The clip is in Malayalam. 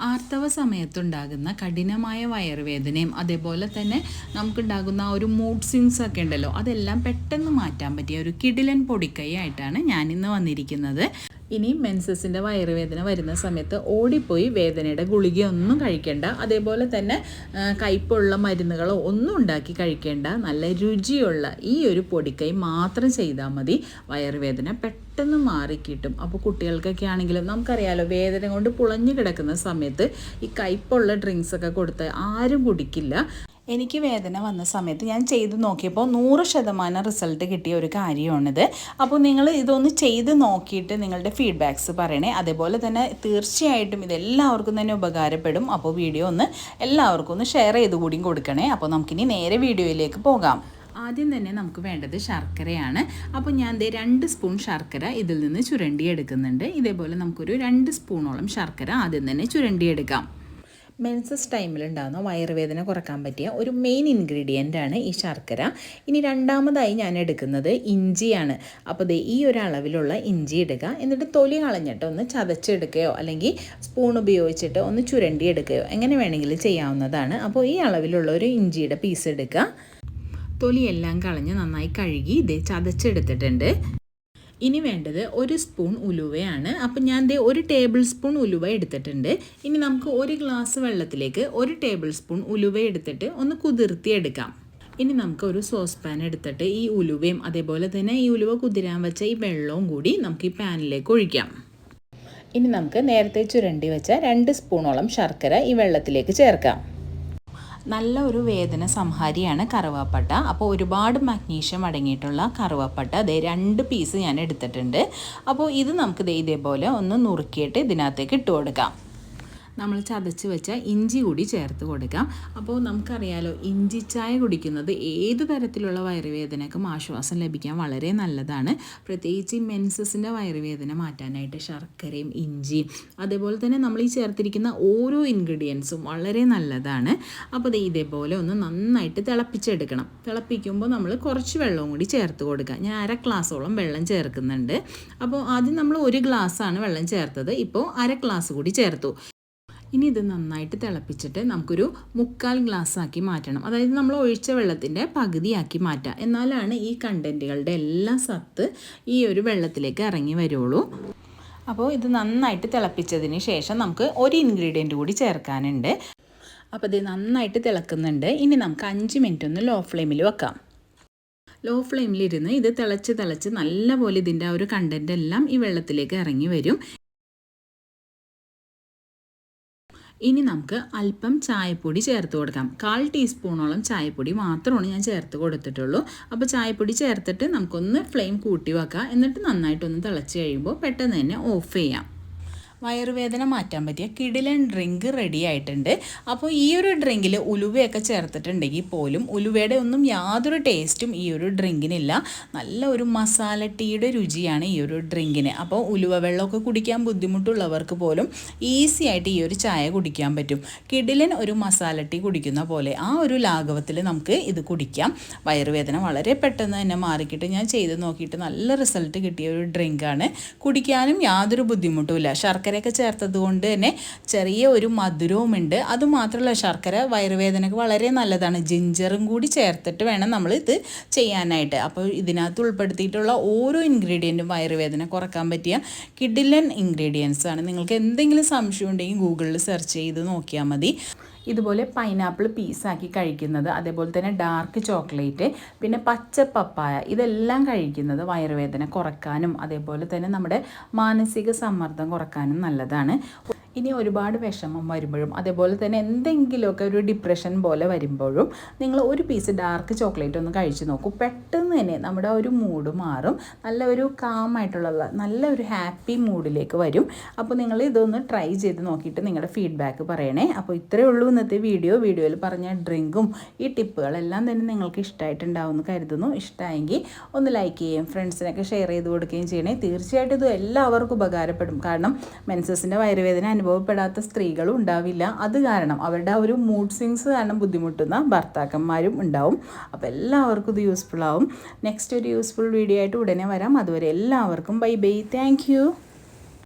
ആർത്തവ സമയത്തുണ്ടാകുന്ന കഠിനമായ വയറുവേദനയും അതേപോലെ തന്നെ നമുക്കുണ്ടാകുന്ന ഒരു മൂഡ് സ്വിങ്സ് ഒക്കെ ഉണ്ടല്ലോ അതെല്ലാം പെട്ടെന്ന് മാറ്റാൻ പറ്റിയ ഒരു കിടിലൻ പൊടിക്കൈ ആയിട്ടാണ് ഇന്ന് വന്നിരിക്കുന്നത്. ഇനി മെൻസസിന്റെ വയറുവേദന വരുന്ന സമയത്ത് ഓടിപ്പോയി വേദനയുടെ ഗുളികയൊന്നും കഴിക്കേണ്ട. അതേപോലെ തന്നെ കയ്പുള്ള മരുന്നുകളോ ഒന്നും ഉണ്ടാക്കി കഴിക്കേണ്ട. നല്ല രുചിയുള്ള ഈ ഒരു പൊടിക്കൈ മാത്രം ചെയ്താൽ മതി. വയറുവേദന പെട്ടെന്ന് മാറിക്കിട്ടും. അപ്പോൾ കുട്ടികൾക്കൊക്കെ ആണെങ്കിലും നമുക്കറിയാലോ വേദന കൊണ്ട് പുളഞ്ഞു കിടക്കുന്ന സമയത്ത് ഈ കയ്പുള്ള ഡ്രിങ്ക്സ് ഒക്കെ കൊടുത്ത് ആരും കുടിക്കില്ല. എനിക്ക് വേദന വന്ന സമയത്ത് ഞാൻ ചെയ്ത് നോക്കിയപ്പോൾ നൂറ് ശതമാനം റിസൾട്ട് കിട്ടിയ ഒരു കാര്യമാണിത്. അപ്പോൾ നിങ്ങൾ ഇതൊന്ന് ചെയ്ത് നോക്കിയിട്ട് നിങ്ങളുടെ ഫീഡ്ബാക്ക്സ് പറയണേ. അതേപോലെ തന്നെ തീർച്ചയായിട്ടും ഇതെല്ലാവർക്കും തന്നെ ഉപകാരപ്പെടും. അപ്പോൾ വീഡിയോ ഒന്ന് എല്ലാവർക്കും ഒന്ന് ഷെയർ ചെയ്ത് കൂടിയും കൊടുക്കണേ. അപ്പോൾ നമുക്കിനി നേരെ വീഡിയോയിലേക്ക് പോകാം. ആദ്യം തന്നെ നമുക്ക് വേണ്ടത് ശർക്കരയാണ്. അപ്പോൾ ഞാൻ ദേ രണ്ട് സ്പൂൺ ശർക്കര ഇതിൽ നിന്ന് ചുരണ്ടി എടുക്കുന്നുണ്ട് ഇതേപോലെ നമുക്കൊരു രണ്ട് സ്പൂണോളം ശർക്കര ആദ്യം തന്നെ ചുരണ്ടിയെടുക്കാം. മെൻസസ് ടൈമിലുണ്ടാകുന്ന വയറുവേദന കുറയ്ക്കാൻ പറ്റിയ ഒരു മെയിൻ ഇൻഗ്രീഡിയന്റ് ആണ് ഈ ശർക്കര. ഇനി രണ്ടാമതായി ഞാൻ എടുക്കുന്നത് ഇഞ്ചിയാണ്. അപ്പോൾ ദേ ഈ ഒരു അളവിലുള്ള ഇഞ്ചി ഇടുക. എന്നിട്ട് തൊലി കളഞ്ഞിട്ട് ഒന്ന് ചതച്ചെടുക്കുകയോ അല്ലെങ്കിൽ സ്പൂൺ ഉപയോഗിച്ചിട്ട് ഒന്ന് ചുരണ്ടി എടുക്കുകയോ എങ്ങനെ വേണമെങ്കിലും ചെയ്യാവുന്നതാണ്. അപ്പോൾ ഈ അളവിലുള്ള ഒരു ഇഞ്ചിയുടെ പീസ് എടുക്കുക. തൊലിയെല്ലാം കളഞ്ഞ് നന്നായി കഴുകി ഇതേ ചതച്ചെടുത്തിട്ടുണ്ട്. ഇനി വേണ്ടത് ഒരു സ്പൂൺ ഉലുവയാണ്. അപ്പം ഞാൻ ദേ ഒരു ടേബിൾ സ്പൂൺ ഉലുവ എടുത്തിട്ടുണ്ട്. ഇനി നമുക്ക് ഒരു ഗ്ലാസ് വെള്ളത്തിലേക്ക് ഒരു ടേബിൾ സ്പൂൺ ഉലുവ എടുത്തിട്ട് ഒന്ന് കുതിർത്തി എടുക്കാം. ഇനി നമുക്ക് ഒരു സോസ് പാൻ എടുത്തിട്ട് ഈ ഉലുവയും അതേപോലെ തന്നെ ഈ ഉലുവ കുതിരാൻ വെച്ച ഈ വെള്ളവും കൂടി നമുക്ക് ഈ പാനിലേക്ക് ഒഴിക്കാം. ഇനി നമുക്ക് നേരത്തെ ചുരണ്ടി വെച്ച രണ്ട് സ്പൂണോളം ശർക്കര ഈ വെള്ളത്തിലേക്ക് ചേർക്കാം. നല്ല ഒരു വേദന സംഹാരിയാണ് കറുവാപ്പട്ട. അപ്പോൾ ഒരുപാട് മഗ്നീഷ്യം അടങ്ങിയിട്ടുള്ള കറുവാപ്പട്ട. അതേ രണ്ട് പീസ് ഞാൻ എടുത്തിട്ടുണ്ട്. അപ്പോൾ ഇത് നമുക്ക് ഇതേപോലെ ഒന്ന് നുറുക്കിയിട്ട് ഇതിനകത്തേക്ക് ഇട്ട് കൊടുക്കാം. നമ്മൾ ചതച്ച് വെച്ച ഇഞ്ചി കൂടി ചേർത്ത് കൊടുക്കാം. അപ്പോൾ നമുക്കറിയാലോ ഇഞ്ചി ചായ കുടിക്കുന്നത് ഏത് തരത്തിലുള്ള വയറുവേദനക്കും ആശ്വാസം ലഭിക്കാൻ വളരെ നല്ലതാണ്. പ്രത്യേകിച്ച് മെൻസസിന്റെ വയറുവേദന മാറ്റാനായിട്ട് ശർക്കരയും ഇഞ്ചിയും അതേപോലെ തന്നെ നമ്മൾ ഈ ചേർത്തിരിക്കുന്ന ഓരോ ഇൻഗ്രീഡിയൻസും വളരെ നല്ലതാണ്. അപ്പോൾ ഇതേപോലെ ഒന്ന് നന്നായിട്ട് തിളപ്പിച്ചെടുക്കണം. തിളപ്പിക്കുമ്പോൾ നമ്മൾ കുറച്ച് വെള്ളവും കൂടി ചേർത്ത് കൊടുക്കുക ഞാൻ അര ഗ്ലാസ്സോളം വെള്ളം ചേർക്കുന്നുണ്ട്. അപ്പോൾ ആദ്യം നമ്മൾ ഒരു ഗ്ലാസ്സാണ് വെള്ളം ചേർത്തത്. ഇപ്പോൾ അര ഗ്ലാസ് കൂടി ചേർത്തു. ഇനി ഇത് നന്നായിട്ട് തിളപ്പിച്ചിട്ട് നമുക്കൊരു മുക്കാൽ ഗ്ലാസ് ആക്കി മാറ്റണം. അതായത് നമ്മൾ ഒഴിച്ച വെള്ളത്തിന്റെ പകുതിയാക്കി മാറ്റുക എന്നാലാണ് ഈ കണ്ടന്റുകളുടെ എല്ലാ സത്ത് ഈ ഒരു വെള്ളത്തിലേക്ക് ഇറങ്ങി വരുള്ളൂ. അപ്പോൾ ഇത് നന്നായിട്ട് തിളപ്പിച്ചതിന് ശേഷം നമുക്ക് ഒരു ഇൻഗ്രീഡിയന്റ് കൂടി ചേർക്കാനുണ്ട്. അപ്പോൾ ഇത് നന്നായിട്ട് തിളക്കുന്നുണ്ട്. ഇനി നമുക്ക് അഞ്ച് മിനിറ്റ് ഒന്ന് ലോ ഫ്ലെയിമിൽ വെക്കാം. ലോ ഫ്ലെയിമിലിരുന്ന് ഇത് തിളച്ച് തിളച്ച് നല്ലപോലെ ഇതിന്റെ ആ ഒരു കണ്ടന്റ് എല്ലാം ഈ വെള്ളത്തിലേക്ക് ഇറങ്ങി വരും. ഇനി നമുക്ക് അല്പം ചായപ്പൊടി ചേർത്ത് കൊടുക്കാം. കാൽ ടീസ്പൂണോളം ചായപ്പൊടി മാത്രമാണ് ഞാൻ ചേർത്ത് കൊടുത്തിട്ടുള്ളൂ. അപ്പോൾ ചായപ്പൊടി ചേർത്തിട്ട് നമുക്കൊന്ന് ഫ്ലെയിം കൂട്ടി വെക്കാം. എന്നിട്ട് നന്നായിട്ടൊന്ന് തിളച്ച് കഴിയുമ്പോൾ പെട്ടെന്ന് തന്നെ ഓഫ് ചെയ്യാം. വയറുവേദന മാറ്റാൻ പറ്റിയ കിടിലൻ ഡ്രിങ്ക് റെഡി ആയിട്ടുണ്ട്. അപ്പോൾ ഈ ഒരു ഡ്രിങ്കിൽ ഉലുവയൊക്കെ ചേർത്തിട്ടുണ്ടെങ്കിൽ പോലും ഉലുവയുടെ ഒന്നും യാതൊരു ടേസ്റ്റും ഈ ഒരു ഡ്രിങ്കിനില്ല. നല്ല ഒരു മസാല ടീയുടെ രുചിയാണ് ഈ ഒരു ഡ്രിങ്കിന്. അപ്പോൾ ഉലുവ വെള്ളമൊക്കെ കുടിക്കാൻ ബുദ്ധിമുട്ടുള്ളവർക്ക് പോലും ഈസി ആയിട്ട് ഈ ഒരു ചായ കുടിക്കാൻ പറ്റും. കിടിലൻ ഒരു മസാല ടീ കുടിക്കുന്ന പോലെ ആ ഒരു ലാഘവത്തിൽ നമുക്ക് ഇത് കുടിക്കാം. വയറുവേദന വളരെ പെട്ടെന്ന് തന്നെ മാറിക്കിട്ട്. ഞാൻ ചെയ്ത് നോക്കിയിട്ട് നല്ല റിസൾട്ട് കിട്ടിയ ഒരു ഡ്രിങ്കാണ്. കുടിക്കാനും യാതൊരു ബുദ്ധിമുട്ടുമില്ല ശർക്കരയൊക്കെ ചേർത്തത് കൊണ്ട് തന്നെ ചെറിയ ഒരു മധുരവുമുണ്ട്. അതുമാത്രമല്ല ശർക്കര വയറുവേദനയ്ക്ക് വളരെ നല്ലതാണ്. ജിഞ്ചറും കൂടി ചേർത്തിട്ട് വേണം നമ്മൾ ഇത് ചെയ്യാനായിട്ട്. അപ്പോൾ ഇതിനകത്ത് ഉൾപ്പെടുത്തിയിട്ടുള്ള ഓരോ ഇൻഗ്രീഡിയന്റും വയറുവേദന കുറയ്ക്കാൻ പറ്റിയ കിഡിലൻ ഇൻഗ്രീഡിയൻസ് ആണ്. നിങ്ങൾക്ക് എന്തെങ്കിലും സംശയം ഉണ്ടെങ്കിൽ ഗൂഗിളിൽ സെർച്ച് ചെയ്ത് നോക്കിയാൽ മതി. ഇതുപോലെ പൈനാപ്പിൾ പീസാക്കി കഴിക്കുന്നത് അതേപോലെ തന്നെ ഡാർക്ക് ചോക്ലേറ്റ് പിന്നെ പച്ച പപ്പായ ഇതെല്ലാം കഴിക്കുന്നത് വയറുവേദന കുറക്കാനും അതേപോലെ തന്നെ നമ്മുടെ മാനസിക സമ്മർദ്ദം കുറക്കാനും നല്ലതാണ്. ഇനി ഒരുപാട് വിഷമം വരുമ്പോഴും അതേപോലെ തന്നെ എന്തെങ്കിലുമൊക്കെ ഒരു ഡിപ്രഷൻ പോലെ വരുമ്പോഴും നിങ്ങൾ ഒരു പീസ് ഡാർക്ക് ചോക്ലേറ്റ് ഒന്ന് കഴിച്ച് നോക്കൂ. പെട്ടെന്ന് തന്നെ നമ്മുടെ ഒരു മൂഡ് മാറും. നല്ല ഒരു കാമായിട്ടുള്ള നല്ല ഒരു ഹാപ്പി മൂഡിലേക്ക് വരും. അപ്പോൾ നിങ്ങൾ ഇതൊന്ന് ട്രൈ ചെയ്ത് നോക്കിയിട്ട് നിങ്ങളുടെ ഫീഡ്ബാക്ക് പറയണേ. അപ്പോൾ ഇത്രയേ ഉള്ളൂ ഇന്നത്തെ വീഡിയോ വീഡിയോയിൽ പറഞ്ഞ ഡ്രിങ്കും ഈ ടിപ്പുകളെല്ലാം തന്നെ നിങ്ങൾക്ക് ഇഷ്ടമായിട്ടുണ്ടാവും എന്ന് കരുതുന്നു. ഇഷ്ടമായെങ്കിൽ ഒന്ന് ലൈക്ക് ചെയ്യുകയും ഫ്രണ്ട്സിനൊക്കെ ഷെയർ ചെയ്ത് കൊടുക്കുകയും ചെയ്യണേ. തീർച്ചയായിട്ടും ഇത് എല്ലാവർക്കും ഉപകാരപ്പെടും. കാരണം മെൻസസിന്റെ വയറുവേദന അനുഭവപ്പെടാത്ത സ്ത്രീകളും ഉണ്ടാവില്ല. അത് കാരണം അവരുടെ ആ ഒരു മൂഡ് സ്വിങ്സ് കാരണം ബുദ്ധിമുട്ടുന്ന ഭർത്താക്കന്മാരും ഉണ്ടാവും. അപ്പോൾ എല്ലാവർക്കും ഇത് യൂസ്ഫുൾ ആവും. നെക്സ്റ്റ് ഒരു യൂസ്ഫുൾ വീഡിയോ ആയിട്ട് ഉടനെ വരാം. അതുവരെ എല്ലാവർക്കും ബൈ ബൈ താങ്ക്